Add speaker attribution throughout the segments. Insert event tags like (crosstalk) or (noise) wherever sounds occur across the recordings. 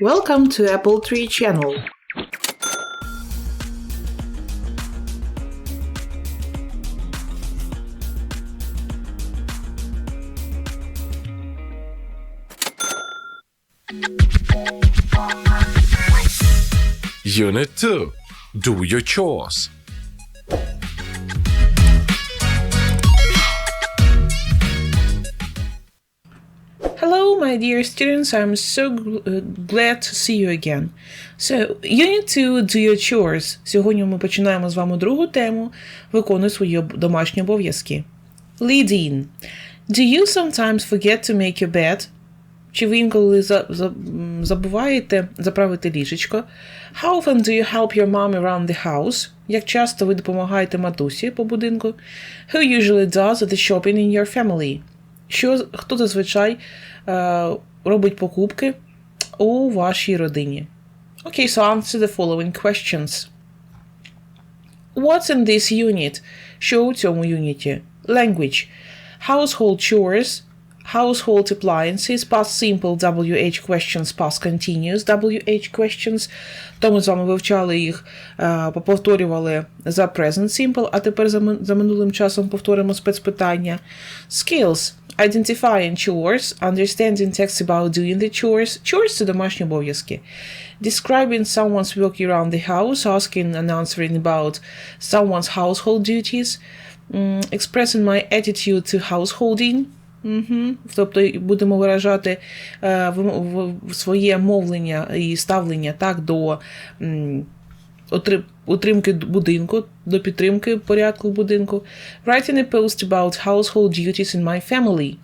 Speaker 1: Welcome to Apple Tree Channel.
Speaker 2: Unit 2 Do your chores.
Speaker 1: Hello, my dear students. I'm so gl- uh, glad to see you again. So, Unit 2 Do Your Chores. Сьогодні ми починаємо з вами другу тему Виконуй свої домашні обов'язки. Lead in. Do you sometimes forget to make your bed? Чи ви інколи за, за, забуваєте заправити ліжечко? How often do you help your mom around the house? Як часто ви допомагаєте матусі по будинку? Who usually does the shopping in your family? Що, хто зазвичай е, робить покупки у вашій родині? Okay, so answer the following questions. What's in this unit? Що у цьому юніті? Language. Household chores. Household appliances. Past simple WH questions. Past continuous WH questions. То ми з вами вивчали їх, е, повторювали за present simple, а тепер за минулим часом повторимо спецпитання. Skills. Identifying chores, understanding text about doing the chores. Chores – це домашні обов'язки. Describing someone's work around the house, asking and answering about someone's household duties. М, Expressing my attitude to householding. Угу. Тобто будемо виражати е, в- в- своє мовлення і ставлення так до м, отри- Утримки будинку, до підтримки порядку будинку. Writing a post about household duties in my family.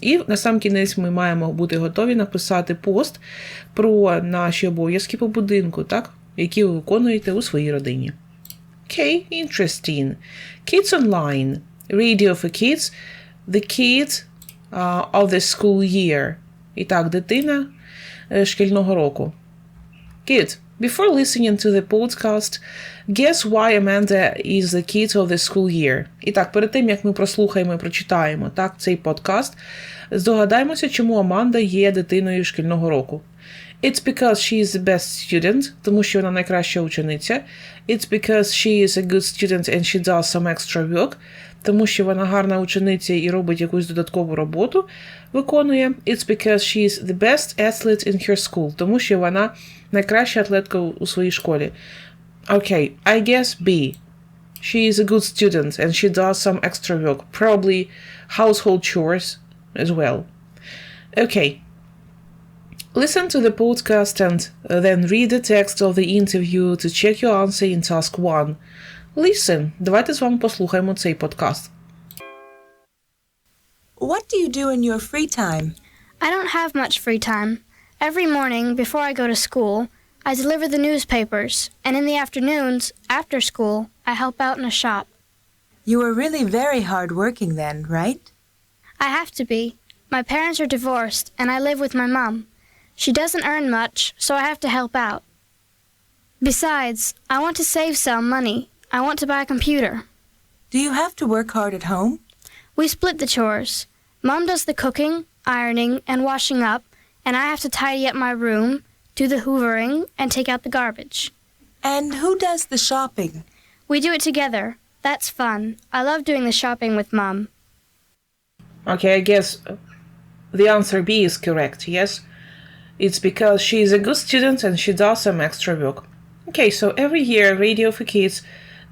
Speaker 1: І на сам кінець ми маємо бути готові написати пост про наші обов'язки по будинку, так? які ви виконуєте у своїй родині. Okay, interesting. Kids online. Radio for kids. The kids uh, of the school year. І так, дитина е, шкільного року. Good. Before listening to the podcast, guess why Amanda is the kid of the school year. І так, перед тим як ми прослухаємо і прочитаємо так, цей подкаст, здогадаємося, чому Аманда є дитиною шкільного року. It's because she is the best student, тому що вона найкраща учениця. It's because she is a good student and she does some extra work, тому що вона гарна учениця і робить якусь додаткову роботу, виконує. It's because she is the best athlete in her school, тому що вона найкраща атлетка у у своїй школі. Okay, I guess B. She is a good student and she does some extra work, probably household chores as well. Okay. Listen to the podcast and uh, then read the text of the interview to check your answer in task 1. Listen. Давайте з вами послухаємо цей подкаст.
Speaker 3: What do you do in your free time?
Speaker 4: I don't have much free time. Every morning, before I go to school, I deliver the newspapers, and in the afternoons, after school, I help out in a shop.
Speaker 3: You are really very hard working then, right?
Speaker 4: I have to be. My parents are divorced, and I live with my mom. She doesn't earn much, so I have to help out. Besides, I want to save some money. I want to buy a computer.
Speaker 3: Do you have to work hard at home?
Speaker 4: We split the chores. Mom does the cooking, ironing, and washing up, and I have to tidy up my room, do the hoovering, and take out the garbage.
Speaker 3: And who does the shopping?
Speaker 4: We do it together. That's fun. I love doing the shopping with Mom.
Speaker 1: Okay, I guess the answer B is correct, yes? It's because she is a good student and she does some extra work. Okay, so every year Radio for Kids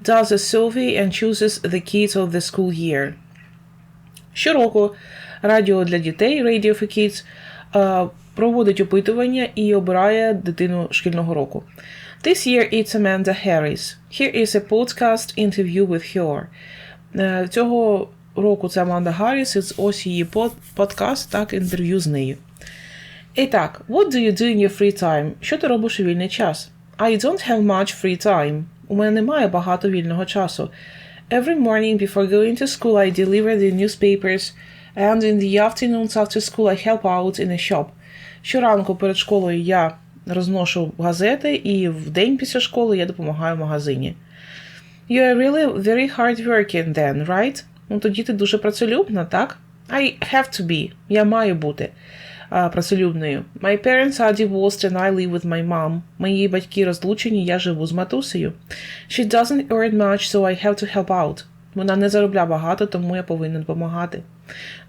Speaker 1: does a survey and chooses the kids of the school year. Щороку радіо для дітей Radio for Kids е, проводить опитування і обирає дитину шкільного року. This year it's Amanda Harris. Here is a podcast interview with her. Е, Цього року це Аманда Гарріс, ось її подкаст, так, інтерв'ю з нею. І так, what do you do in your free time? Що ти робиш у вільний час? I don't have much free time. У мене немає багато вільного часу. Every morning before going to school I deliver the newspapers, and in the afternoons after school I help out in a shop. Щоранку перед школою я розношу газети, і в день після школи я допомагаю в магазині. You are really very hard working then, right? Ну тоді ти дуже працелюбна, так? I have to be. Я маю бути. Працелюбною. My parents are divorced and I live with my mom. Мої батьки розлучені, я живу з матусею. She doesn't earn much, so I have to help out. Вона не заробляє багато, тому я повинен допомагати.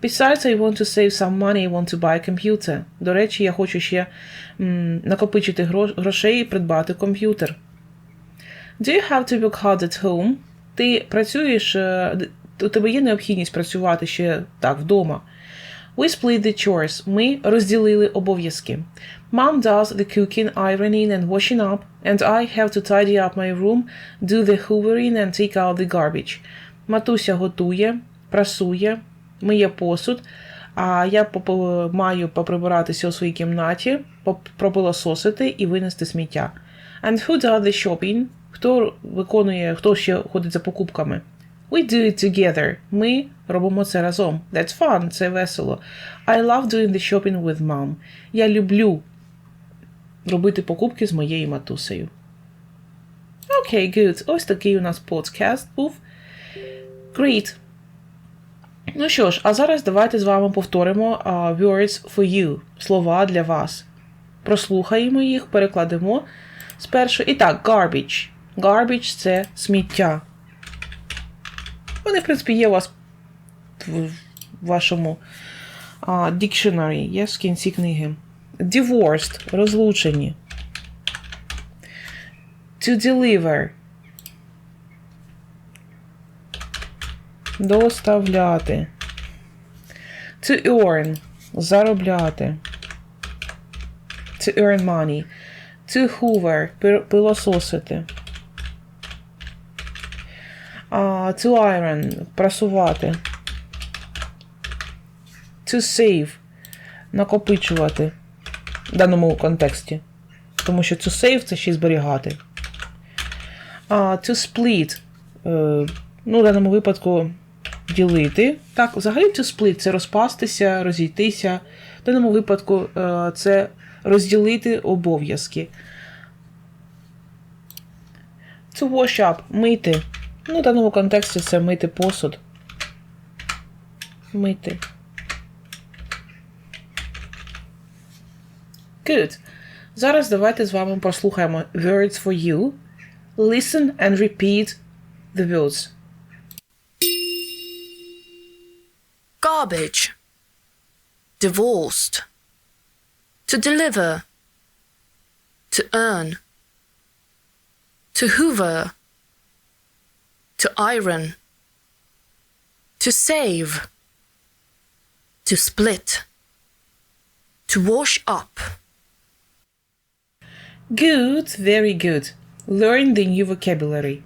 Speaker 1: Besides, I want to save some money, I want to buy a computer. До речі, я хочу ще м, накопичити гро- грошей і придбати комп'ютер. Do you have to work hard at home? Ти працюєш, е, у тебе є необхідність працювати ще так вдома. We split the chores. Ми розділили обов'язки. Mom does the cooking, ironing and washing up, and I have to tidy up my room, do the hoovering and take out the garbage. Матуся готує, прасує, миє посуд, а я маю поприбиратися у своїй кімнаті, пропилососити і винести сміття. And who does the shopping? Хто виконує, хто ще ходить за покупками? We do it together. Ми робимо це разом. That's fun, це весело. I love doing the shopping with mom. Я люблю робити покупки з моєю матусею. Окей, okay, good. Ось такий у нас подкаст був. Great. Ну що ж, а зараз давайте з вами повторимо uh, words for you. Слова для вас. Прослухаємо їх, перекладемо спершу. І так, garbage. Garbage це сміття. Вони, в принципі, є у вас в вашому dictionary, є в кінці книги. Divorced розлучені. To deliver. Доставляти. To earn. Заробляти. To earn money. To hoover. Пилососити. To iron. Прасувати. To save. Накопичувати. В даному контексті. Тому що to save це ще й зберігати. To split. Е, ну, в даному випадку ділити. Так, взагалі to split це розпастися, розійтися. В даному випадку е, це розділити обов'язки. To wash up мити. Ну, в даному контексті це мити посуд. Мити. Good. Зараз давайте з вами прослухаємо words for you. Listen and repeat the words.
Speaker 5: garbage, divorced, to deliver, to earn, to hoover, to iron, to save, to split, to wash up.
Speaker 1: Good, very good. Learn the new vocabulary.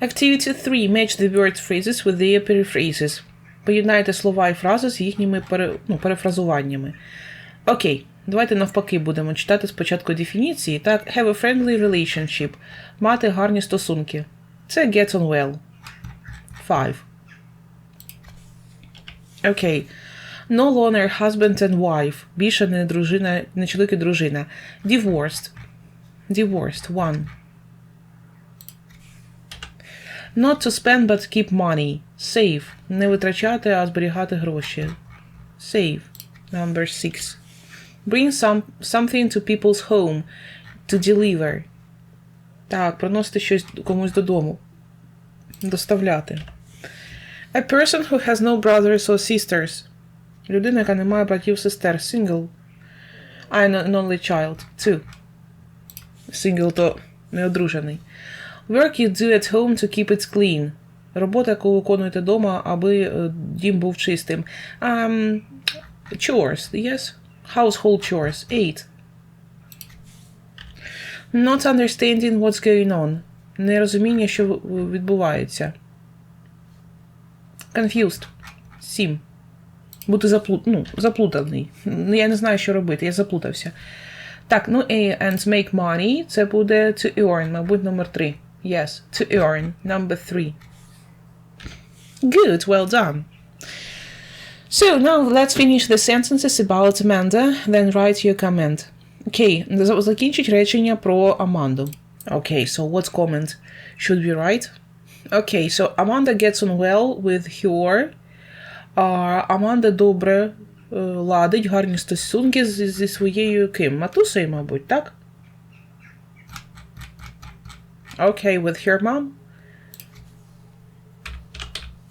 Speaker 1: Activity 3. Match the word phrases with their periphrases. Поєднайте слова і фрази з їхніми пере, ну, перефразуваннями. Окей, давайте навпаки будемо читати спочатку дефініції. Так, have a friendly relationship. Мати гарні стосунки. Це get on well. 5. Окей. No longer husband and wife. Більше не дружина, не чоловік і дружина. Divorced. Divorced. One. Not to spend but keep money. Save. Не витрачати, а зберігати гроші. Save. Number six. Bring some, something to people's home. To deliver. Так, приносити щось комусь додому. Доставляти. A person who has no brothers or sisters. Людина, яка не має братів сестер. Single. I'm an only child. Two. Single то неодружений. Work you do at home to keep it clean. Робота, яку ви виконуєте вдома, аби е, дім був чистим. Um, chores, yes? Household chores. Eight. Not understanding what's going on. Нерозуміння, що відбувається. Confused. Сім. Бути заплут... ну, заплутаний. Ну, Я не знаю, що робити, я заплутався. Так, ну і and make money це буде to earn, мабуть, номер 3. Yes, to earn, number 3. Good, well done. So now let's finish the sentences about Amanda, then write your comment. Окей, okay, закінчить речення про Аманду. Okay, so what comment should we write? Okay, so Amanda gets on well with her. Uh, Аманда добре е, ладить гарні стосунки зі, зі своєю ким? Матусею, мабуть, так? Окей, with her mom.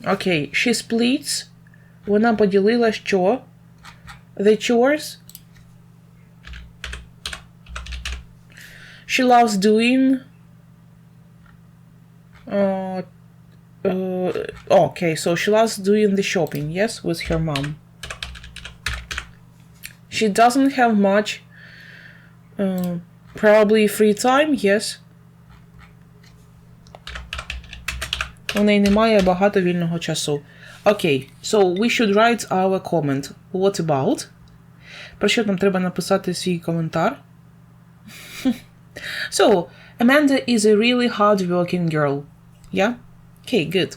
Speaker 1: Окей, she splits. Вона поділила що? The chores. She loves doing. Uh, uh, okay, so she loves doing the shopping, yes, with her mom. She doesn't have much, uh, probably free time, yes. У неї немає багато вільного часу. Окей, so we should write our comment. What about? Про що нам треба написати свій коментар? (laughs) So, Amanda is a really hard-working girl. Yeah? Okay, good.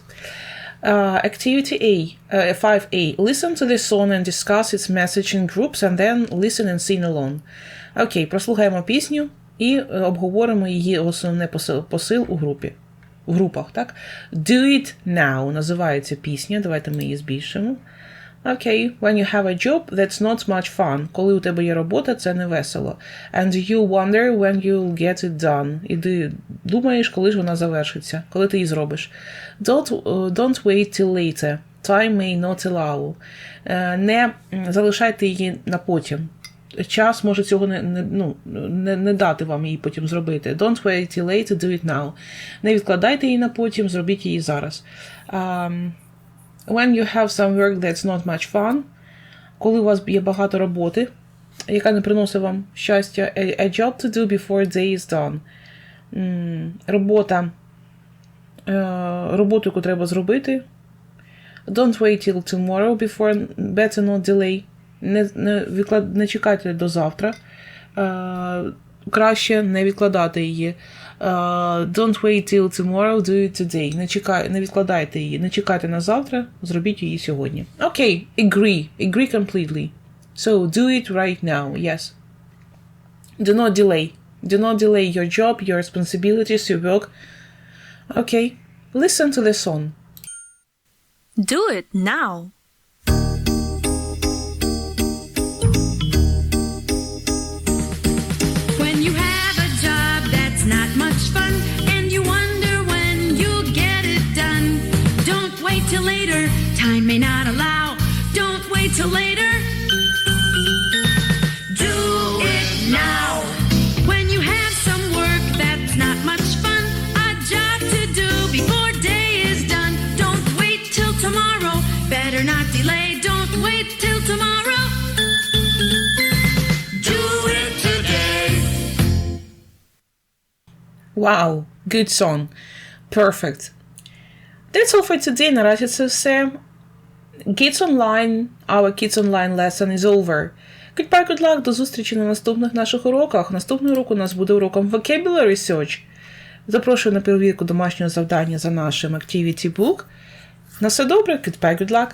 Speaker 1: Uh, activity A, uh, 5A. Listen to the song and discuss its message in groups and then listen and sing along. Окей, прослухаємо пісню і е, обговоримо її основний посил, посил у групі. В групах, так? Do it now називається пісня. Давайте ми її збільшимо. Окей, when you have a job, that's not much fun. Коли у тебе є робота, це не весело. And you wonder when you'll get it done. І ти думаєш, коли ж вона завершиться, коли ти її зробиш. Don't, uh, don't wait till later. Time may not allow. Е, Не залишайте її на потім. Час може цього не, не, ну, не, не дати вам її потім зробити. Don't wait till later, do it now. Не відкладайте її на потім, зробіть її зараз. Um, when you have some work that's not much fun, коли у вас є багато роботи, яка не приносить вам щастя, a, a job to do before day is done. Робота, е, роботу, яку треба зробити. Don't wait till tomorrow before better not delay. Не, не, не чекайте до завтра. Е, краще не відкладати її. Е, don't wait till tomorrow, do it today. Не, чекай, не відкладайте її. Не чекайте на завтра, зробіть її сьогодні. Окей, agree. Agree completely. So do it right now. Yes. Do not delay. Do not delay your job, your responsibilities, your work. Okay. Listen to the song.
Speaker 3: Do it now.
Speaker 1: Wow, good song. Perfect. That's all for today. Наразі це все. Kids Online, our Kids Online lesson is over. Goodbye, good luck, до зустрічі на наступних наших уроках. Наступний урок у нас буде уроком Vocabulary Search. Запрошую на перевірку домашнього завдання за нашим Activity Book. На все добре, goodbye, good luck.